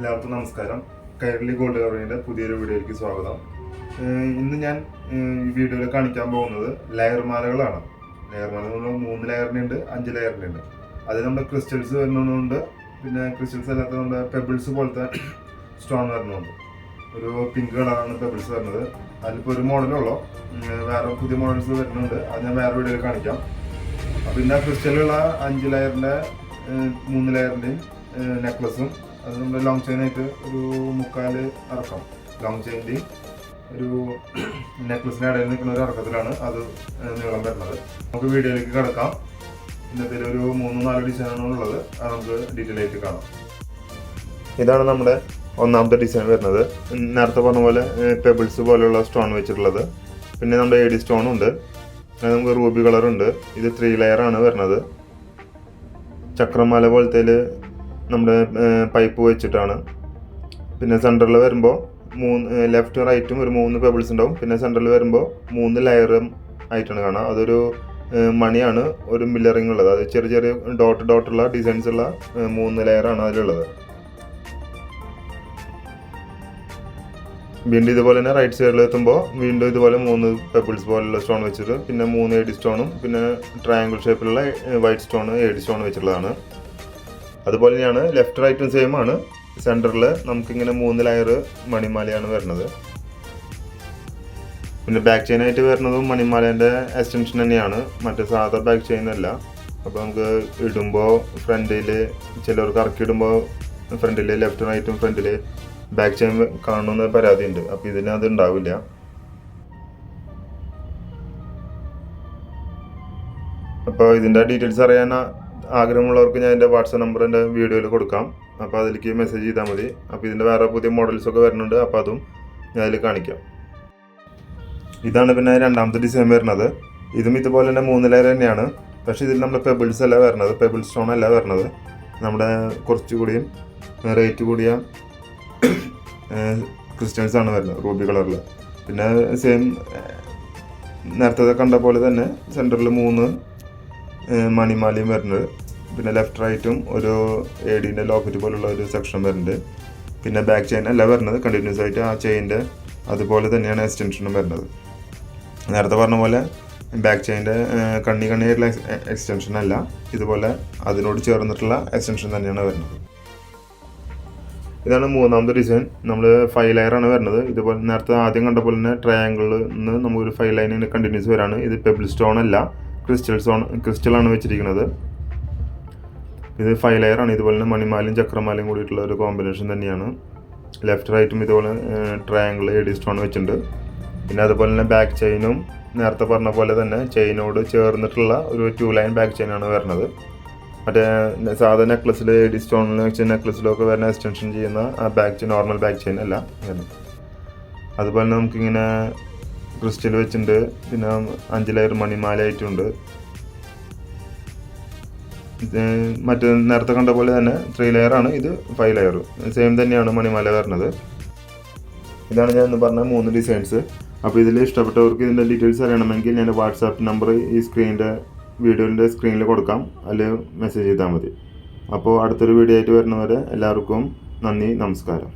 എല്ലാവർക്കും നമസ്കാരം. കൈരളി ഗോൾഡ് കവറിന്റെ പുതിയൊരു വീഡിയോയിലേക്ക് സ്വാഗതം. ഇന്ന് ഞാൻ ഈ വീഡിയോയിൽ കാണിക്കാൻ പോകുന്നത് ലെയർ മാലകളാണ്. ലെയർ മാല നമ്മൾ മൂന്ന് ലെയറിനുണ്ട് അഞ്ച് ലെയറിനുണ്ട് അതിൽ നമ്മുടെ ക്രിസ്റ്റൽസ് വരുന്നതുകൊണ്ട് പിന്നെ ക്രിസ്റ്റൽസ് അല്ലാത്ത നമ്മുടെ പെബിൾസ് പോലത്തെ സ്റ്റോൺ വരുന്നുണ്ട് ഒരു പിങ്ക് കളറാണ് പെബിൾസ് വരുന്നത്. അതിലിപ്പോൾ ഒരു മോഡലുള്ളൂ വേറെ പുതിയ മോഡൽസ് വരുന്നുണ്ട്. അത് ഞാൻ വേറെ വീഡിയോയിൽ കാണിക്കാം. പിന്നെ ക്രിസ്റ്റലുള്ള അഞ്ച് ലെയറിന്റെ മൂന്ന് ലെയറിന്റെയും നെക്ലസും അത് നമ്മുടെ ലോങ് ചെയിനായിട്ട് ഒരു മുക്കാൽ ഇറക്കം ലോങ് ചെയിന്റെ ഒരു നെക്ലസിന്റെ ഇടയിൽ നിൽക്കുന്ന ഒരു ഇറക്കത്തിലാണ് അത് നീളം വരുന്നത്. നമുക്ക് വീഡിയോയിലേക്ക് കിടക്കാം. ഇന്നത്തെ ഒരു മൂന്ന് നാല് ഡിസൈനാണ് ഉള്ളത്. അത് നമുക്ക് ഡീറ്റെയിൽ ആയിട്ട് കാണാം. ഇതാണ് നമ്മുടെ ഒന്നാമത്തെ ഡിസൈൻ വരുന്നത്. നേരത്തെ പറഞ്ഞ പോലെ പെബിൾസ് പോലെയുള്ള സ്റ്റോൺ വെച്ചിട്ടുള്ളത്. പിന്നെ നമ്മുടെ എ ഡി സ്റ്റോൺ ഉണ്ട്. അത് നമുക്ക് റൂബി കളറുണ്ട് ഇത് ത്രീ ലെയർ ആണ് വരുന്നത്. ചക്രമാല പോലത്തെ നമ്മുടെ പൈപ്പ് വെച്ചിട്ടാണ്. പിന്നെ സെന്ററിൽ വരുമ്പോൾ മൂന്ന് ലെഫ്റ്റും റൈറ്റും ഒരു മൂന്ന് പെബിൾസ് ഉണ്ടാവും. പിന്നെ സെന്ററിൽ വരുമ്പോൾ മൂന്ന് ലെയറും ആയിട്ടാണ് കാണുക. അതൊരു മണിയാണ് ഒരു മില്ലറിങ് ഉള്ളത്. അത് ചെറിയ ചെറിയ ഡോട്ട് ഡോട്ടുള്ള ഡിസൈൻസ് ഉള്ള മൂന്ന് ലെയറാണ് അതിലുള്ളത്. വീണ്ടും ഇതുപോലെ തന്നെ റൈറ്റ് സൈഡിൽ എത്തുമ്പോൾ വീണ്ടും ഇതുപോലെ മൂന്ന് പെബിൾസ് പോലുള്ള സ്റ്റോൺ വെച്ചിട്ട് പിന്നെ മൂന്ന് എ ഡി സ്റ്റോണും പിന്നെ ട്രയാങ്കിൾ ഷേപ്പിലുള്ള white stone A D stone വെച്ചിട്ടുള്ളതാണ്. അതുപോലെ തന്നെയാണ് ലെഫ്റ്റ് റൈറ്റും സെയിം ആണ്. സെന്ററിൽ നമുക്കിങ്ങനെ മൂന്ന് ലെയർ മണിമാലയാണ് വരുന്നത്. പിന്നെ ബാക്ക് ചെയിൻ ആയിട്ട് വരുന്നതും മണിമാലേന്റെ എക്സ്റ്റൻഷൻ തന്നെയാണ്. മറ്റേ സാധാ ബാക്ക് ചെയിൻ അല്ല. അപ്പോൾ നമുക്ക് ഇടുമ്പോൾ ഫ്രണ്ടിൽ ചിലവർക്ക് ഇറക്കി ഇടുമ്പോൾ ഫ്രണ്ടിൽ ലെഫ്റ്റ് റൈറ്റും ഫ്രണ്ടിൽ ബാക്ക് ചെയിൻ കാണുന്ന പരാതിയുണ്ട് അപ്പോൾ ഇതിന് അത് ഉണ്ടാവില്ല. അപ്പോൾ ഇതിന്റെ ഡീറ്റെയിൽസ് അറിയാൻ ആഗ്രഹമുള്ളവർക്ക് ഞാൻ എന്റെ വാട്സപ്പ് നമ്പർ എന്റെ വീഡിയോയിൽ കൊടുക്കാം. അപ്പോൾ അതിലേക്ക് മെസ്സേജ് ചെയ്താൽ മതി. അപ്പോൾ ഇതിന്റെ വേറെ പുതിയ മോഡൽസൊക്കെ വരുന്നുണ്ട്. അപ്പോൾ അതും ഞാൻ അതിൽ കാണിക്കാം. ഇതാണ് പിന്നെ രണ്ടാമത്തെ ഡിസൈൻ വരുന്നത്. ഇതും ഇതുപോലെ തന്നെ മൂന്ന് ലെയർ തന്നെയാണ്. പക്ഷേ ഇതിൽ നമ്മുടെ പെബിൾസ് അല്ല വരുന്നത് പെബിൾ സ്റ്റോൺ അല്ല വരുന്നത് നമ്മുടെ കുറച്ചുകൂടിയും റേറ്റ് കൂടിയ ക്രിസ്റ്റൽസ് ആണ് വരുന്നത് റൂബി കളറിൽ പിന്നെ സെയിം നേരത്തെ കണ്ട പോലെ തന്നെ സെന്ററിൽ മൂന്ന് മണിമാലയും വരുന്നത്. പിന്നെ ലെഫ്റ്റ് റൈറ്റും ഒരു എ ഡീന്റെ ലോക്കറ്റ് പോലുള്ള ഒരു സെക്ഷൻ വരുന്നുണ്ട്. പിന്നെ ബാക്ക് ചെയിൻ അല്ല വരുന്നത്. കണ്ടിന്യൂസ് ആയിട്ട് ആ ചെയിന്റെ അതുപോലെ തന്നെയാണ് എക്സ്റ്റൻഷനും വരുന്നത്. നേരത്തെ പറഞ്ഞ പോലെ ബാക്ക് ചെയിന്റെ കണ്ണി കണ്ണിയായിട്ടുള്ള എക്സ്റ്റൻഷൻ അല്ല. ഇതുപോലെ അതിനോട് ചേർന്നിട്ടുള്ള എക്സ്റ്റൻഷൻ തന്നെയാണ് വരുന്നത്. ഇതാണ് മൂന്നാമത്തെ ഡിസൈൻ നമ്മൾ ഫൈവ് ആണ് വരുന്നത്. ഇതുപോലെ നേരത്തെ ആദ്യം കണ്ട പോലെ തന്നെ ട്രയാങ്കിളിൽ നിന്ന് നമുക്കൊരു ഫൈവ് ലൈനിന് കണ്ടിന്യൂസ് വരാണ്. ഇത് പെബിൾ സ്റ്റോൺ അല്ല. ക്രിസ്റ്റൽ ആണ് ക്രിസ്റ്റലാണ് വെച്ചിരിക്കുന്നത്. ഇത് ഫൈവ് ലെയർ ആണ്. ഇതുപോലെ തന്നെ മണിമാലയും ചക്രമാലയും കൂടിയിട്ടുള്ള ഒരു കോമ്പിനേഷൻ തന്നെയാണ്. ലെഫ്റ്റ് റൈറ്റും ഇതുപോലെ ട്രയാങ്കിൾ എഡി സ്റ്റോൺ വെച്ചിട്ടുണ്ട്. പിന്നെ അതുപോലെ തന്നെ ബാക്ക് ചെയിനും നേരത്തെ പറഞ്ഞ പോലെ തന്നെ ചെയിനോട് ചേർന്നിട്ടുള്ള ഒരു ടു ലൈൻ ബാക്ക് ചെയിനാണ് വരുന്നത്. മറ്റേ സാധാ നെക്ലസ്സിൽ എഡി സ്റ്റോണിൽ വെച്ച നെക്ലസ്സിലൊക്കെ വരുന്ന എക്സ്റ്റൻഷൻ ചെയ്യുന്ന ആ back chain normal back chain അല്ല. വരുന്നത് അതുപോലെ നമുക്കിങ്ങനെ ക്രിസ്റ്റൽ വെച്ചിട്ടുണ്ട്. പിന്നെ അഞ്ച് ലെയർ മണിമാലയായിട്ടുണ്ട്. ഇത് മറ്റേ നേരത്തെ കണ്ട പോലെ തന്നെ ത്രീ ലെയർ ആണ്. ഇത് ഫൈവ് ലെയർ സെയിം തന്നെയാണ് മണിമാല വരുന്നത്. ഇതാണ് ഞാൻ പറഞ്ഞ മൂന്ന് ഡിസൈൻസ് അപ്പോൾ ഇതിൽ ഇഷ്ടപ്പെട്ടവർക്ക് ഇതിന്റെ ഡീറ്റെയിൽസ് അറിയണമെങ്കിൽ ഞാൻ വാട്സാപ്പ് നമ്പർ ഈ സ്ക്രീനിന്റെ വീഡിയോന്റെ സ്ക്രീനിൽ കൊടുക്കാം. അതിൽ മെസ്സേജ് ചെയ്താൽ മതി. അപ്പോൾ അടുത്തൊരു വീഡിയോ ആയിട്ട് വരുന്നവരെ എല്ലാവർക്കും നന്ദി നമസ്കാരം.